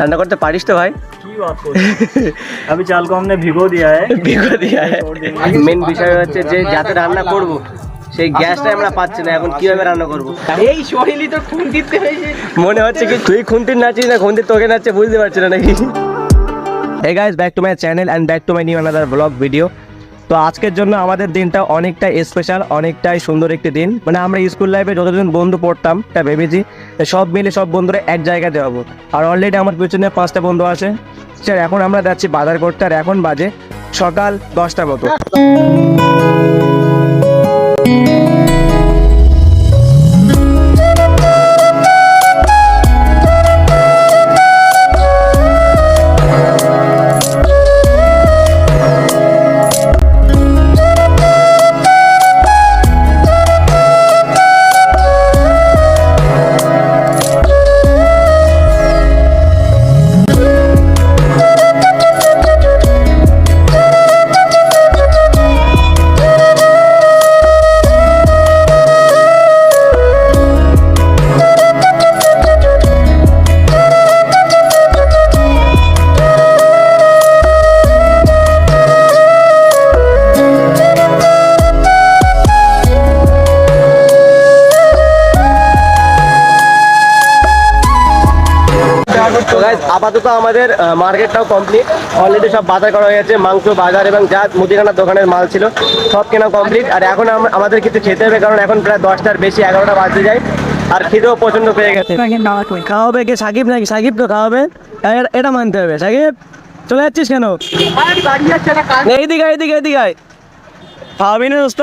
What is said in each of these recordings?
রান্না করতে পারিস তো ভাই? আমি চাল কম নে ভিগো দিয়া ভিগো দিয়া মেন বিষয় হচ্ছে যে যাতে রান্না করব সেই গ্যাসটা আমরা পাচ্ছি না এখন কীভাবে রান্না করব? এই শরীরই তো খুন্তিতে হয়েছে মনে হচ্ছে কি তুই খুন্তির নাচিস না খুন্তির তোকে নাচছে বুঝতে পারছি না নাকি? Hey guys, back to my channel and back to my new another vlog video তো আজকের জন্য আমাদের দিনটা অনেকটাই স্পেশাল অনেকটাই সুন্দর একটি দিন। মানে আমরা স্কুল লাইফে যতজন বন্ধু পড়তাম, তা ভেবেছি সব মিলে সব বন্ধুরা এক জায়গায় যাব। আর অলরেডি আমার পিছনে পাঁচটা বন্ধু আছে। স্যার, এখন আমরা যাচ্ছি বাজার করতে আর এখন বাজে সকাল দশটা মতো। তো guys, আপাতত আমাদের মার্কেটটাও কমপ্লিট অলরেডি সব বাজার করা হয়ে গেছে মাংস বাজার এবং যা মুদিখানার দোকানের মাল ছিল সব কেনা কমপ্লিট আর এখন আমাদের কিছু খেতে হবে কারণ এখন প্রায় দশটার বেশি এগারোটা বাজতে যায়। আর খিদেও প্রচণ্ড পেয়ে গেছে। খাওয়াবে কে? সাকিব নাকি? সাকিব তো খাওয়াবে। এটা মানতে হবে। সাকিব চলে যাচ্ছিস কেন? এইদিকে এইদিকে এইদিকে আয়। খাওয়াবি না দোস্ত?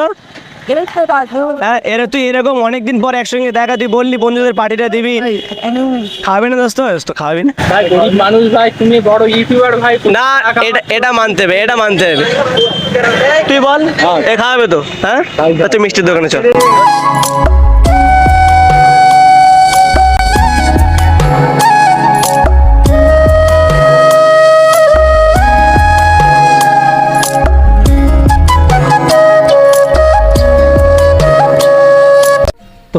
হ্যাঁ। এরা তুই এরকম অনেকদিন পর একসঙ্গে দেখা তুই বললি বন্ধুদের পার্টিটা দিবি। খাবি না দোস্ত? দোস্ত খাবি না। ভাই গরিব মানুষ ভাই তুমি বড় ইউটিউবার ভাই না এটা এটা মানতে হবে এটা মানতে হবে। তুই বল এ খাওয়াবে তো হ্যাঁ? তুই মিষ্টির দোকানে চল।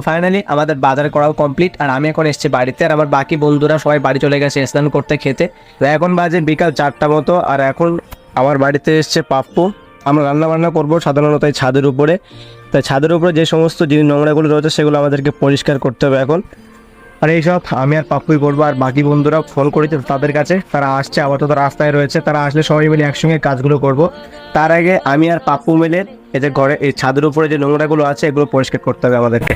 ফাইনালি আমাদের বাজার করাও কমপ্লিট আর আমি এখন এসেছি বাড়িতে, আর আমার বাকি বন্ধুরা সবাই বাড়ি চলে গেছে স্নান করতে খেতে। তো এখন বাজে বিকাল চারটা মতো, আর এখন আমার বাড়িতে এসছে পাপ্পু। আমরা রান্না বান্না করব সাধারণত এই ছাদের উপরে। তাই ছাদের উপরে যে সমস্ত জিনিস নোংরাগুলো রয়েছে, সেগুলো আমাদেরকে পরিষ্কার করতে হবে এখন। আর এইসব আমি আর পাপ্পুই করব, আর বাকি বন্ধুরা ফোন করেছে তাদের কাছে, তারা আসছে, আপাতত রাস্তায় রয়েছে, তারা আসলে সবাই মিলে একসঙ্গে কাজগুলো করব। তার আগে আমি আর পাপ্পু মিলে যে ঘরে এই ছাদের উপরে যে নোংরাগুলো আছে এগুলো পরিষ্কার করতে হবে আমাদেরকে।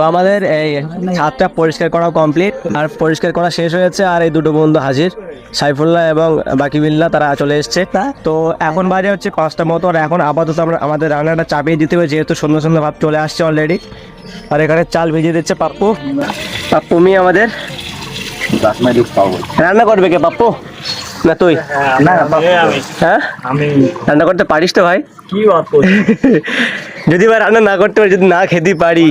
তো আমাদের এই হাতটা পরিষ্কার করা কমপ্লিট আর পরিষ্কার করা শেষ হয়েছে আর এই দুটো বন্ধু হাজির। সাইফুল্লাহ এবং বাকি বিল্লা তারা চলে এসছে। তো এখন বাজে হচ্ছে পাঁচটা মতো আর এখন আপাতত আমরা আমাদের রান্নাটা চাপিয়ে দিতে হবে যেহেতু সুন্দর সুন্দর ভাব চলে আসছে অলরেডি আর এখানে চাল ভিজিয়ে দিচ্ছে পাপ্পু। পাপ্পু মি আমাদের। রান্না করবে কে পাপ্পু? না তুই? হ্যাঁ? রান্না করতে পারিস তো ভাই? কি যদি বা রান্না না করতে পারি যদি না খেতে পারি।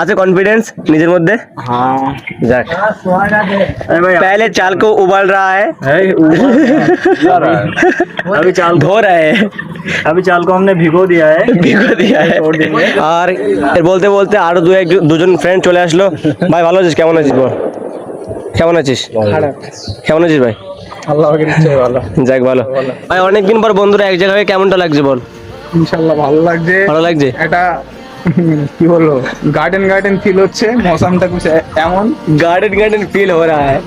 আছে कॉन्फिडेंस নিজের মধ্যে हाँ যাক अरे भाई पहले चाल को उबाल रहा है है, ऊपर अभी चाल को धो रहा है अभी चाल को हमने भिगो दिया है ভিগো দিয়া है छोड़ देंगे আর এর বলতে বলতে আরো দু এক দুজন ফ্রেন্ড চলে আসলো ভাই ভালো আছিস কেমন আছিস বল কেমন আছিস কেমন আছিস ভাই আল্লাহ ভালো যাক ভালো ভাই অনেকদিন পর বন্ধুরা এক জায়গায় হয়ে কেমনটা লাগছে বল ইনশাল্লাহ ভালো লাগছে ভালো লাগছে একটা কি বলবো গার্ডেন গার্ডেন ফিল হচ্ছে মৌসামটা कुछ এমন गार्डन गार्डन फील हो रहा है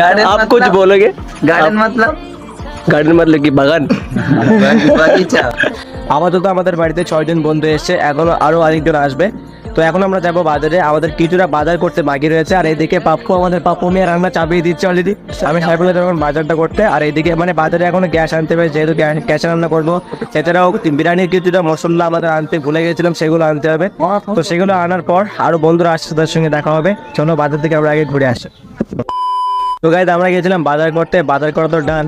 गार्डन आप कुछ बोलोगे गार्डन मतलब গার্ডেন मतलब কি বাগান बगीचा আপাতত আমাদের বাড়িতে ছয়জন বন্ধু এসেছে এখন আরো আরেকজন আসবে তো এখন আমরা যাব বাজারে। আমাদের কিছুটা বাজার করতে বাকি রয়েছে, আর এইদিকে পাপ্পু আমাদের পাপ্পু মেয়ে রান্না চাপিয়ে দিচ্ছে অলরেডি আমি সাইকেলে যখন বাজারটা করতে, আর এইদিকে মানে বাজারে এখনও গ্যাস আনতে হবে, যেহেতু গ্যাসে রান্না করব। এছাড়াও বিরিয়ানির কিছুটা মশলা আমাদের আনতে ভুলে গেছিলাম, সেগুলো আনতে হবে। তো সেগুলো আনার পর আরও বন্ধুরা আসছে তাদের সঙ্গে দেখা হবে। চলো বাজার থেকে আমরা আগে ঘুরে আসি। তো গাইজ আমরা গেছিলাম বাজার করতে, বাজার করা তো ডান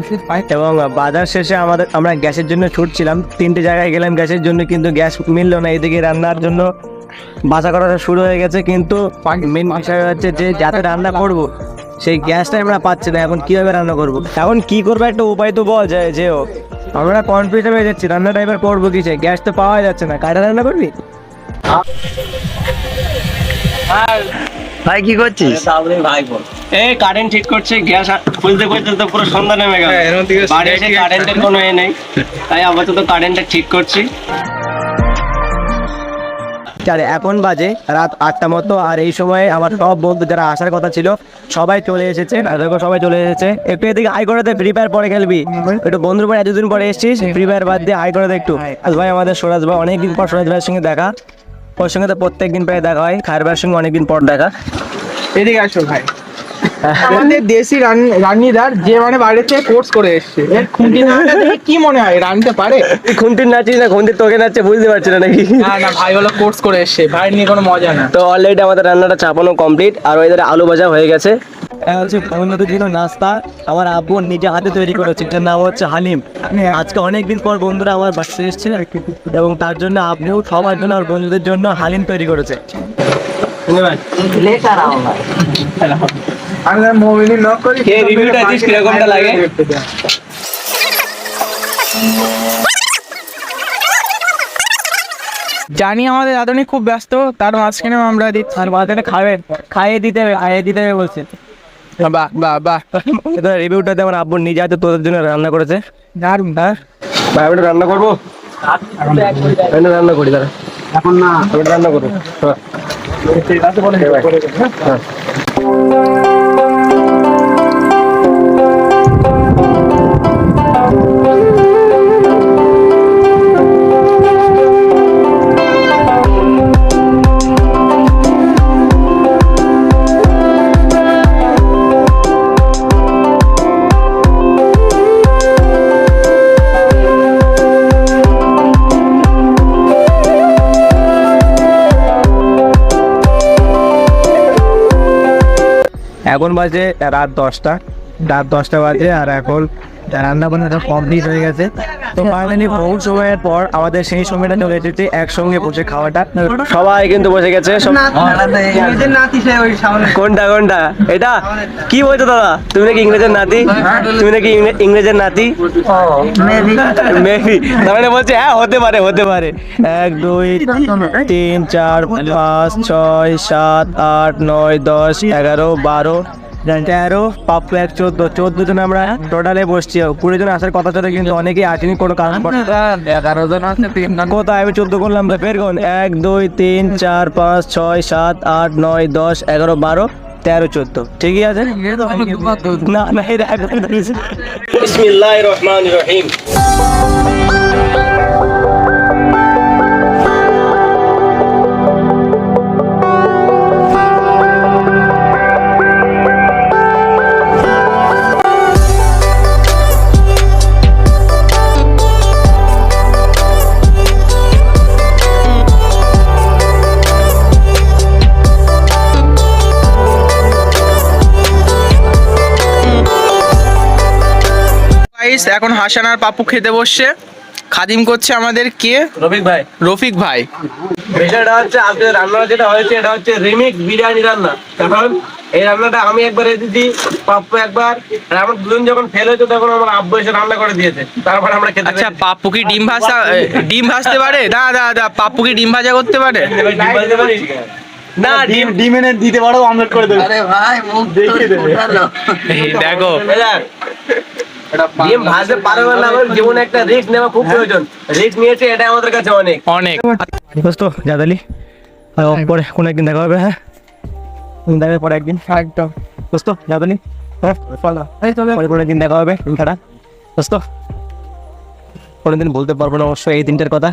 এবং বাজার শেষে আমাদের আমরা গ্যাসের জন্য ছুটছিলাম। তিনটে জায়গায় গেলাম গ্যাসের জন্য, কিন্তু গ্যাস মিললো না এদিকে রান্নার জন্য। বাসা করাটা শুরু হয়ে গেছে কিন্তু মেন বিষয় হচ্ছে যে যাতে রান্না করব সেই গ্যাসটাই আমরা পাচ্ছি না এখন কীভাবে রান্না করব? এখন কি করব একটা উপায় তো বল যায় যে হোক। আমরা কনফিউজ হয়ে যাচ্ছি রান্নাটা এবার করব কিসে? গ্যাস তো পাওয়া যাচ্ছে না কাটা রান্না করবি? ভাই কি করছিস? এই কারেন্ট ঠিক করছে গ্যাস খুলতে খুলতে তো পুরো সন্ধ্যা নেমে গেল। হ্যাঁ, বাড়ি এসে কারেন্টের কোনো এ নেই। তাই আপাতত কারেন্টটা ঠিক করছি। আর এখন বাজে, রাত আটটা মতো, আর এই সময় আমার সব বন্ধু যারা আসার কথা ছিল, সবাই চলে এসেছে সবাই চলে এসেছে। একটু এদিকে আই করে দে ফ্রি ফায়ার পরে খেলবি। একটু বন্ধুর পরে এতদিন পরে এসেছিস ফ্রি ফায়ার বাদ দিয়ে আই করে দে একটু। আজ ভাই, আমাদের সোরাজ ভাই, অনেকদিন পর সোরাজ ভাইয়ের সঙ্গে দেখা। ওর সঙ্গে তো প্রত্যেকদিন প্রায় দেখা হয় খায়ের ভাইয়ের সঙ্গে অনেকদিন পর দেখা। এদিকে আসো ভাই। আমাদের দেশি রান্নিদার যে মানে বাইরে কোর্স করে এসছে। কি মনে হয়? রানতে পারে? খুঁটির নাচিস না খুঁটির তোকে নাচছে বুঝতে পারছি না নাকি? না ভাই হলো কোর্স করে এসছে। ভাই নিয়ে কোনো মজা না। তো অলরেডি আমাদের রান্নাটা চাপানো কমপ্লিট আর ওদের আলু ভাজা হয়ে গেছে। হ্যাঁ, নাস্তা। আমার আব্বু নিজে হাতে তৈরি করেছে যার নাম হচ্ছে হালিম। মানে আজকে অনেকদিন পর বন্ধুরা আমার বাসে এসেছে এবং তার জন্য আপনিও সবার জন্য আর বন্ধুদের জন্য হালিম তৈরি করেছে। ধন্যবাদ। আমি মোবিলি নক করি কে রিভিউটা দিস কিরকমটা লাগে? জানি আমাদের আদনি খুব ব্যস্ত তার মাঝখানে আমরা দিচ্ছি আর বাজারে খাবেন। খাইয়ে দিতে হবে খাইয়ে দিতে হবে বলছে। বাহ বাহ বাহ। এটা রিভিউটাতে আমার আব্বু নিজে হাতে তোদের জন্য রান্না করেছে। দারুণ হ্যাঁ ভাই আমি রান্না করব? আমি রান্না করি দাঁড়া। এখন না। আমি রান্না করব। হ্যাঁ। এখন বাজে রাত দশটা রাত দশটা বাজে আর এখন রান্না বান্না কমপ্লিট হয়ে গেছে। তো ফাইনালি বহু সময়ের পর আমাদের সেই সময়টা চলে এসেছে একসঙ্গে বসে খাওয়াটা সবাই কিন্তু বসে গেছে সামনে। কোনটা কোনটা? এটা? কি বলছো দাদা? তুমি নাকি ইংরেজের নাতি? তুমি নাকি ইংরে- ইংরেজের নাতি? মেবি মানে বলছে হ্যাঁ হতে পারে হতে পারে। এক দুই তিন চার পাঁচ ছয় সাত আট নয় দশ এগারো বারো তেরো পাপ্পু এক চোদ্দ চোদ্দ জন আমরা টোটালে বসছি। কুড়ি জন আসার কথা ছিল কিন্তু অনেকেই আসেনি কোনো কারণ এগারো জন আছে তিন কোথায়? আমি চোদ্দ করলাম বের করুন। এক দুই তিন চার পাঁচ ছয় সাত আট নয় দশ এগারো বারো তেরো চোদ্দ। ঠিকই আছে? না না রহিম। গাইস এখন হাসান আর পাপ্পু খেতে বসছে। খাদিম করছে আমাদের কে? রফিক ভাই। রফিক ভাই। বিষয়টা হচ্ছে আজকে রান্না যেটা হয়েছে এটা হচ্ছে রিমিক্স বিরিয়ানি রান্না। এখন এই রান্নাটা আমি একবার দিদি পাপ্পু একবার আর আমার দুজন যখন ফেল হয়েছে তখন আমার আব্বু এসে রান্না করে দিয়েছে। তারপর আমরা খেতে আচ্ছা পাপ্পু কি ডিম ভাজা ডিম ভাজতে পারে? না দা দা পাপ্পু কি ডিম ভাজা করতে পারে? না ডিম ডিম এনে দিতে পারো অমলেট করে দেবে। আরে ভাই মুখ তো ফুটালো। দেখো ডিম ভাজতে পারবে না জীবনে একটা রিস্ক নেওয়া খুব প্রয়োজন। রিস্ক নিয়েছে এটা আমাদের কাছে অনেক। অনেক। দোস্ত জাদালি পরে কোনো একদিন দেখা হবে হ্যাঁ? দেখা পরে একদিন। একদম। দোস্ত হ্যাঁ? ফলো এই তবে পরে কোনো দিন দেখা হবে দোস্ত কোনোদিন বলতে পারব না অবশ্যই এই দিনটার কথা।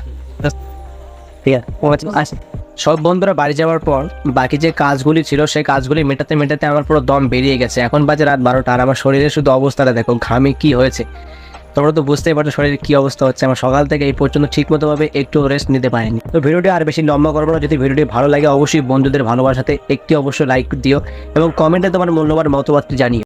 ঠিক আছে ও আচ্ছা সব বন্ধুরা বাড়ি যাওয়ার পর বাকি যে কাজগুলি ছিল, সেই কাজগুলি মেটাতে মেটাতে আমার পুরো দম বেরিয়ে গেছে। এখন বাজে রাত বারোটা আর আমার শরীরের শুধু অবস্থাটা দেখো, ঘামে কি হয়েছে? তোমরা তো বুঝতেই পারছ শরীরের কি অবস্থা হচ্ছে। আমার সকাল থেকে এই পর্যন্ত ঠিক মতো ভাবে একটু রেস্ট নিতে পারিনি। তো ভিডিওটি আর বেশি লম্বা করব না। যদি ভিডিওটি ভালো লাগে, অবশ্যই বন্ধুদের ভালোবাসাতে একটি অবশ্যই লাইক দিও এবং কমেন্টে তোমার মূল্যবান মতামতটি জানিও।